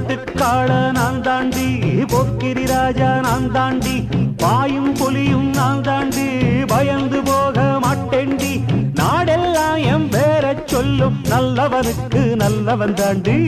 காட்டுக்காள நான் தாண்டி போக்கிரி ராஜா நான் தாண்டி பாயும் புலியும் நான் தாண்டி பயந்து போக மாட்டேண்டி நாடெல்லாம் என் பேரை நல்லவனுக்கு நல்லவன் தாண்டி.